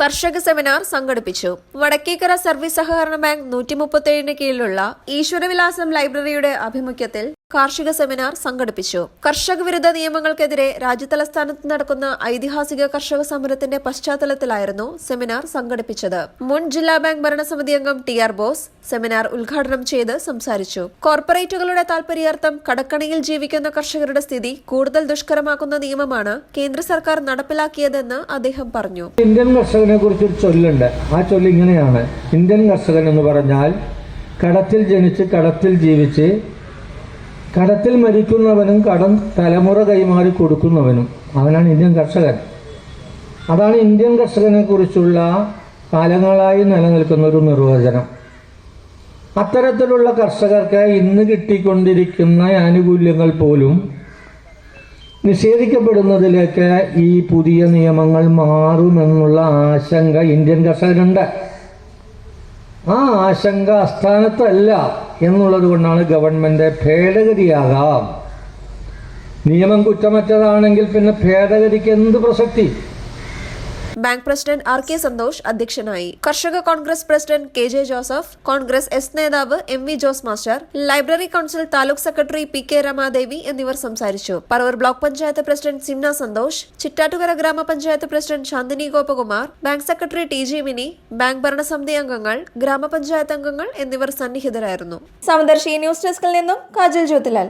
കർഷക സെമിനാർ സംഘടിപ്പിച്ചു. വടക്കേക്കര സർവീസ് സഹകരണ ബാങ്ക് നൂറ്റി മുപ്പത്തേഴിന് കീഴിലുള്ള ഈശ്വരവിലാസം ലൈബ്രറിയുടെ ആഭിമുഖ്യത്തിൽ കാർഷിക സെമിനാർ സംഘടിപ്പിച്ചു. കർഷക വിരുദ്ധ നിയമങ്ങൾക്കെതിരെ രാജ്യതലസ്ഥാനത്ത് നടക്കുന്ന ഐതിഹാസിക കർഷക സമരത്തിന്റെ പശ്ചാത്തലത്തിലായിരുന്നു സെമിനാർ സംഘടിപ്പിച്ചത്. മുൻ ജില്ലാ ബാങ്ക് ഭരണസമിതി അംഗം ടി ആർ ബോസ് സെമിനാർ ഉദ്ഘാടനം ചെയ്ത് സംസാരിച്ചു. കോർപ്പറേറ്റുകളുടെ താൽപര്യാർത്ഥം കടക്കണിയിൽ ജീവിക്കുന്ന കർഷകരുടെ സ്ഥിതി കൂടുതൽ ദുഷ്കരമാക്കുന്ന നിയമമാണ് കേന്ദ്ര സർക്കാർ നടപ്പിലാക്കിയതെന്ന് അദ്ദേഹം പറഞ്ഞു. ഇന്ത്യൻ കർഷകനെ കുറിച്ച് ചൊല്ലുണ്ട്. ആ ചൊല്ല് ഇങ്ങനെയാണ്. ഇന്ത്യൻ കർഷകൻ എന്ന് പറഞ്ഞാൽ കടത്തിൽ ജനിച്ച് കടത്തിൽ ജീവിച്ച് കടത്തിൽ മരിക്കുന്നവനും കടം തലമുറ കൈമാറി കൊടുക്കുന്നവനും. അവനാണ് ഇന്ത്യൻ കർഷകൻ. അതാണ് ഇന്ത്യൻ കർഷകനെ കുറിച്ചുള്ള കാലങ്ങളായി നിലനിൽക്കുന്ന ഒരു നിർവചനം. അത്തരത്തിലുള്ള കർഷകർക്ക് ഇന്ന് കിട്ടിക്കൊണ്ടിരിക്കുന്ന ആനുകൂല്യങ്ങൾ പോലും നിഷേധിക്കപ്പെടുന്നതിലേക്ക് ഈ പുതിയ നിയമങ്ങൾ മാറുമെന്നുള്ള ആശങ്ക ഇന്ത്യൻ കർഷകരുണ്ട് ആ ആശങ്ക അസ്ഥാനത്തല്ല എന്നുള്ളത് കൊണ്ടാണ് ഗവൺമെന്റ് ഭേദഗതിയാകാം. നിയമം കുറ്റമറ്റതാണെങ്കിൽ പിന്നെ ഭേദഗതിക്ക് എന്ത് പ്രസക്തി? Bank president R K Santhosh അധ്യക്ഷനായി. കർഷക Congress president K J Joseph Congress S നേതാവ് M V Jose master library council taluk secretary P K Ramadevi എന്നിവർ സംസാരിച്ചു. പറവൂർ ബ്ലോക്ക് പഞ്ചായത്ത് പ്രസിഡന്റ് സിംന സന്തോഷ് ചിറ്റാറ്റുകര ഗ്രാമപഞ്ചായത്ത് president Shanthini Gopakumar bank secretary T G Mini bank ഭരണസമിതി അംഗങ്ങൾ ഗ്രാമപഞ്ചായത്ത് അംഗങ്ങൾ എന്നിവർ സന്നിഹിതരായിരുന്നു. സമദർശി ന്യൂസ് ഡെസ്കിൽ നിന്നും കാജൽ ജ്യോതിലാൽ.